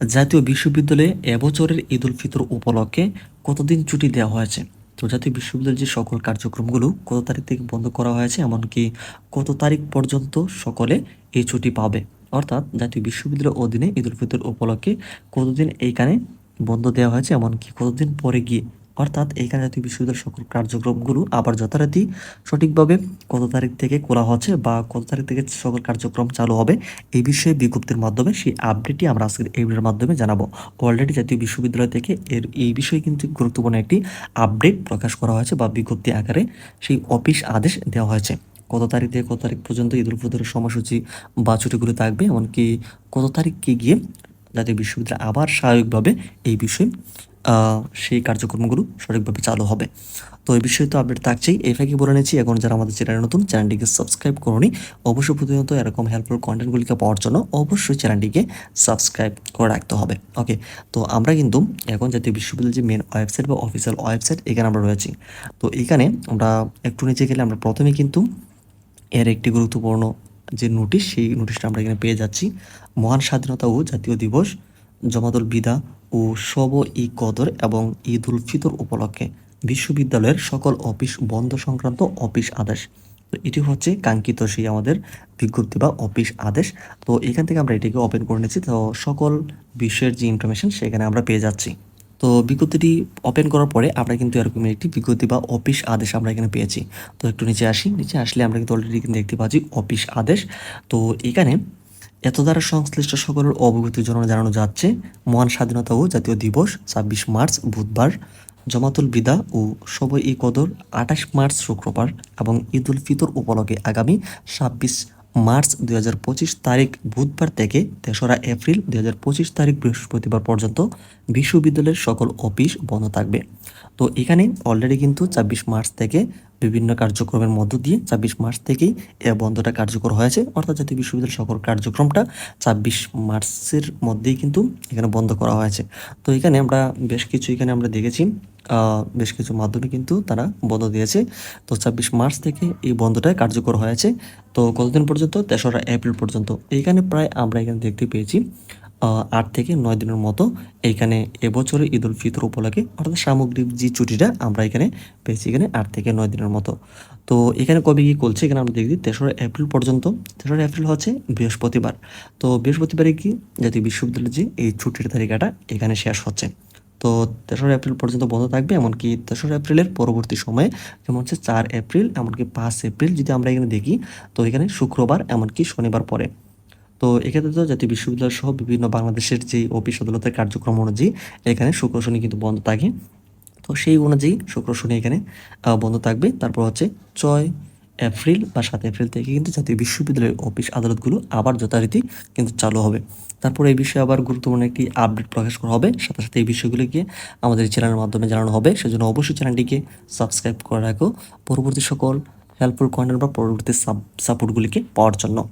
জাতীয় বিশ্ববিদ্যালয়ে এবছরের ঈদ উল ফিতর উপলক্ষে কতদিন ছুটি দেওয়া হয়েছে? তো জাতীয় বিশ্ববিদ্যালয়ের যে সকল কার্যক্রমগুলো কত তারিখ থেকে বন্ধ করা হয়েছে, এমনকি কত তারিখ পর্যন্ত সকলে এই ছুটি পাবে? অর্থাৎ জাতীয় বিশ্ববিদ্যালয়ের অধীনে ঈদ উল ফিতর উপলক্ষে কতদিন এইখানে বন্ধ দেওয়া হয়েছে, এমনকি কতদিন পরে গিয়ে অর্থাৎ এইখানে জাতীয় বিশ্ববিদ্যালয়ের সকল কার্যক্রমগুলো আবার যথারীতি সঠিকভাবে কত তারিখ থেকে খোলা হচ্ছে বা কত তারিখ থেকে সকল কার্যক্রম চালু হবে, এই বিষয়ে বিজ্ঞপ্তির মাধ্যমে সেই আপডেটটি আমরা আজকের এই ভিডিওর মাধ্যমে জানাব। অলরেডি জাতীয় বিশ্ববিদ্যালয় থেকে এর, এই বিষয়ে কিন্তু গুরুত্বপূর্ণ একটি আপডেট প্রকাশ করা হয়েছে বা বিজ্ঞপ্তি আকারে সেই অফিস আদেশ দেওয়া হয়েছে। কত তারিখ থেকে কত তারিখ পর্যন্ত ঈদ উল ফিতরের সময়সূচি বা ছুটিগুলো থাকবে, এমনকি কত তারিখকে গিয়ে জাতীয় বিশ্ববিদ্যালয় আবার স্বাভাবিকভাবে এই বিষয়ে সেই কার্যক্রমগুলো সঠিকভাবে চালু হবে। তো এই বিষয়ে তো আপডেট থাকছেই। এই ফাঁকে বলে নিচ্ছি, এখন যারা আমাদের চ্যানেল নতুন, চ্যানেলটিকে সাবস্ক্রাইব করুনি, অবশ্যই প্রতিনিয়ত এরকম হেল্পফুল কন্টেন্টগুলিকে পাওয়ার জন্য অবশ্যই চ্যানেলটিকে সাবস্ক্রাইব করে রাখতে হবে। ওকে তো আমরা কিন্তু এখন জাতীয় বিশ্ববিদ্যালয়ের যে মেন ওয়েবসাইট বা অফিসিয়াল ওয়েবসাইট এখানে আমরা রয়েছি। তো এখানে আমরা একটু নিচে গেলে আমরা প্রথমে কিন্তু এর একটি গুরুত্বপূর্ণ যে নোটিশ সেই নোটিশটা আমরা এখানে পেয়ে যাচ্ছি। মহান স্বাধীনতা ও জাতীয় দিবস, জমাতুল বিদা ও শব ই কদর এবং ঈদ উল ফিতর উপলক্ষে বিশ্ববিদ্যালয়ের সকল অফিস বন্ধ সংক্রান্ত অফিস আদেশ। তো এটি হচ্ছে কাঙ্ক্ষিত সেই আমাদের বিজ্ঞপ্তি বা অফিস আদেশ। তো এখান থেকে আমরা এটিকে ওপেন করে নিচ্ছি। তো সকল বিষয়ের যে ইনফরমেশন সেখানে আমরা পেয়ে যাচ্ছি। তো বিজ্ঞপ্তিটি ওপেন করার পরে আমরা কিন্তু এরকম একটি বিজ্ঞপ্তি বা অফিস আদেশ আমরা এখানে পেয়েছি। তো একটু নিচে আসি। নিচে আসলে আমরা কিন্তু অলরেডি দেখতে পাচ্ছি অফিস আদেশ। তো এখানে এত দ্বারা সংশ্লিষ্ট সকলের অবগতির জন্য জানানো যাচ্ছে, মহান স্বাধীনতা ও জাতীয় দিবস, ছাব্বিশ মার্চ, বুধবার, জমাতুল বিদা ও সবই ই কদর, আঠাশ মার্চ, শুক্রবার এবং ঈদ উল ফিতর উপলক্ষে আগামী ছাব্বিশ মার্চ দুই হাজার পঁচিশ তারিখ বুধবার থেকে তেসরা এপ্রিল দুই হাজার পঁচিশ তারিখ বৃহস্পতিবার পর্যন্ত বিশ্ববিদ্যালয়ের সকল অফিস বন্ধ থাকবে। তো এখানে অলরেডি কিন্তু ছাব্বিশ মার্চ থেকে বিভিন্ন কার্যক্রমের মধ্য দিয়ে ছাব্বিশ মার্চ থেকেই এ বন্ধটা কার্যকর হয়েছে। অর্থাৎ জাতীয় বিশ্ববিদ্যালয়ের সকল কার্যক্রমটা ছাব্বিশ মার্চের মধ্যেই কিন্তু এখানে বন্ধ করা হয়েছে। তো এখানে আমরা বেশ কিছু এখানে আমরা দেখেছি। বেশ কিছু মাধ্যমে কিন্তু তারা বন্ধ দিয়েছে। তো ছাব্বিশ মার্চ থেকে এই বন্ধটা কার্যকর হয়েছে। তো কতদিন পর্যন্ত? তেসরা এপ্রিল পর্যন্ত। এইখানে প্রায় আমরা এখানে দেখতে পেয়েছি আট থেকে নয় দিনের মতো। এইখানে এবছরে ঈদ উল ফিতর উপলক্ষে, অর্থাৎ সামগ্রিক যে ছুটিটা, আমরা এখানে পেয়েছি এখানে আট থেকে নয় দিনের মতো। তো এখানে কবে কি করছে? এখানে আমরা দেখি তেসরা এপ্রিল পর্যন্ত। তেসরা এপ্রিল হচ্ছে বৃহস্পতিবার। তো বৃহস্পতিবারে কি জাতীয় বিশ্ববিদ্যালয়ের যে এই ছুটির তালিকাটা এখানে শেষ হচ্ছে। তো তেসরা এপ্রিল পর্যন্ত বন্ধ থাকবে, এমনকি তেসরা এপ্রিলের পরবর্তী সময়ে, যেমন হচ্ছে চার এপ্রিল, এমনকি পাঁচ এপ্রিল যদি আমরা এখানে দেখি, তো এখানে শুক্রবার, এমনকি শনিবার পরে তো এক্ষেত্রে তো জাতীয় বিশ্ববিদ্যালয় সহ বিভিন্ন বাংলাদেশের যে অফিস আদালতের কার্যক্রম অনুযায়ী, এখানে শুক্র শনি কিন্তু বন্ধ থাকে। তো সেই অনুযায়ী শুক্র শনি এখানে বন্ধ থাকবে। তারপর হচ্ছে ছয় এপ্রিল বা সাত এপ্রিল থেকে কিন্তু জাতীয় বিশ্ববিদ্যালয়ের অফিস আদালতগুলো আবার যথারীতি কিন্তু চালু হবে। তারপর এই বিষয়ে আবার গুরুত্বপূর্ণ একটি আপডেট প্রকাশ করা হবে। সাথে সাথে এই বিষয়গুলিকে আমাদের চ্যানেলের মাধ্যমে জানানো হবে। সেজন্য অবশ্যই চ্যানেলটিকে সাবস্ক্রাইব করে রাখো। পরবর্তী সকল হেল্পফুল কন্টেন্ট বা পরবর্তী সাপোর্টগুলিকে পাওয়ার জন্য।